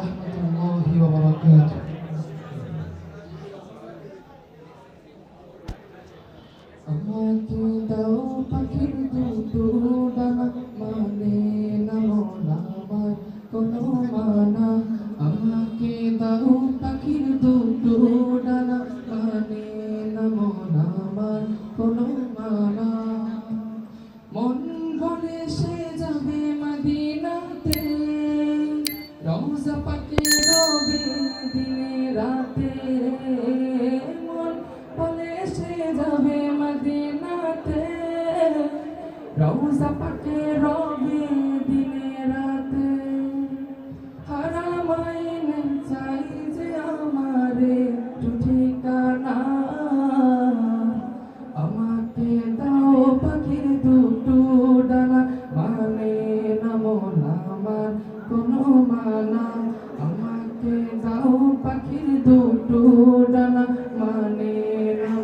ورحمة الله وبركاته আমাকে দাও পাখির দুটো ডানা মানে না মন আমার কোনো মানা আমাকে দাও পাখির দুটো রওজা পাকে রবে দিনে রাতে মন সে যাবে মদিনাতে। রৌজা পাকে রবে মানা আমাকে দাও পাখির দুটো ডানা? মানে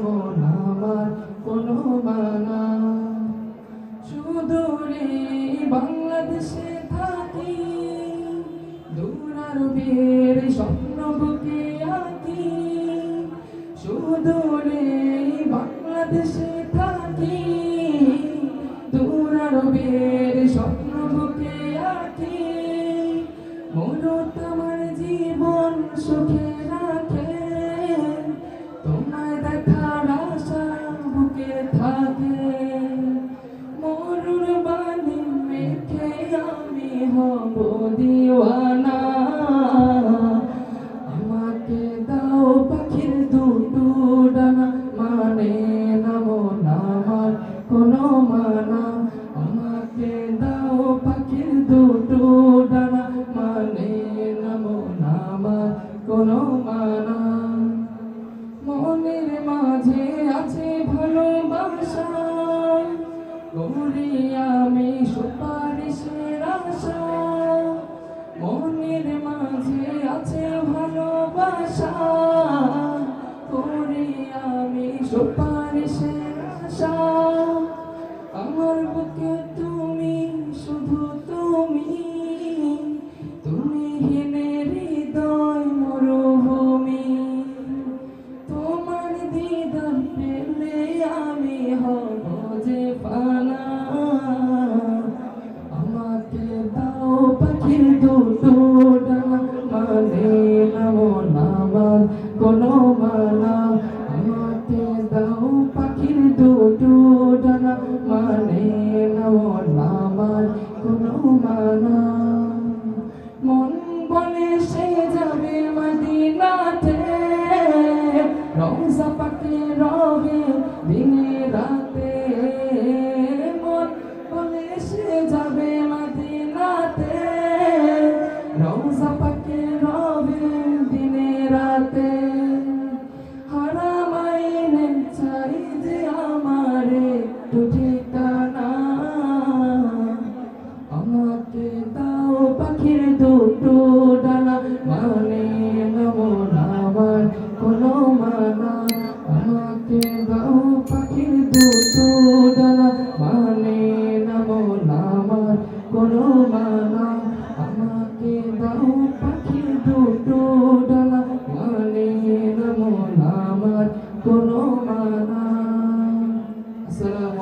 মন আমার কোনো মানা সুদূরে বাংলাদেশে থাকি দূরারবের স্বপ্ন বুকে আঁকি। সুদূরে বাংলাদেশে মরত তোমার জীবন সুখে রাখে। তোমায় দেখার আশা বুকে থাকে। মরুর বাণী মেখে আমি হব দিওয়ানা। করি আমি সুপারিশের আশা মনের মাঝে আছে ভালোবাসা। করি আমি সুপারিশের ডানা মানে নামো নামার কোনো মানা আমাকে দাও পাখির দুটো ডানা মানে নামো নামার কোনো মানা মন বলে সে যাবে মদিনাতে রওজা পাকে রবে দিনে রাতে আমাকে দাও পাখির দুটো ডানা মানে নমন আমার কোনো আমাকে দাও পাখির দুটো ডানা মানে নমন আমার কোনো মানা। আমাকে দাও পাখির দুটো ডানা মানে নমন মানে কোনো মানা। আসসালামু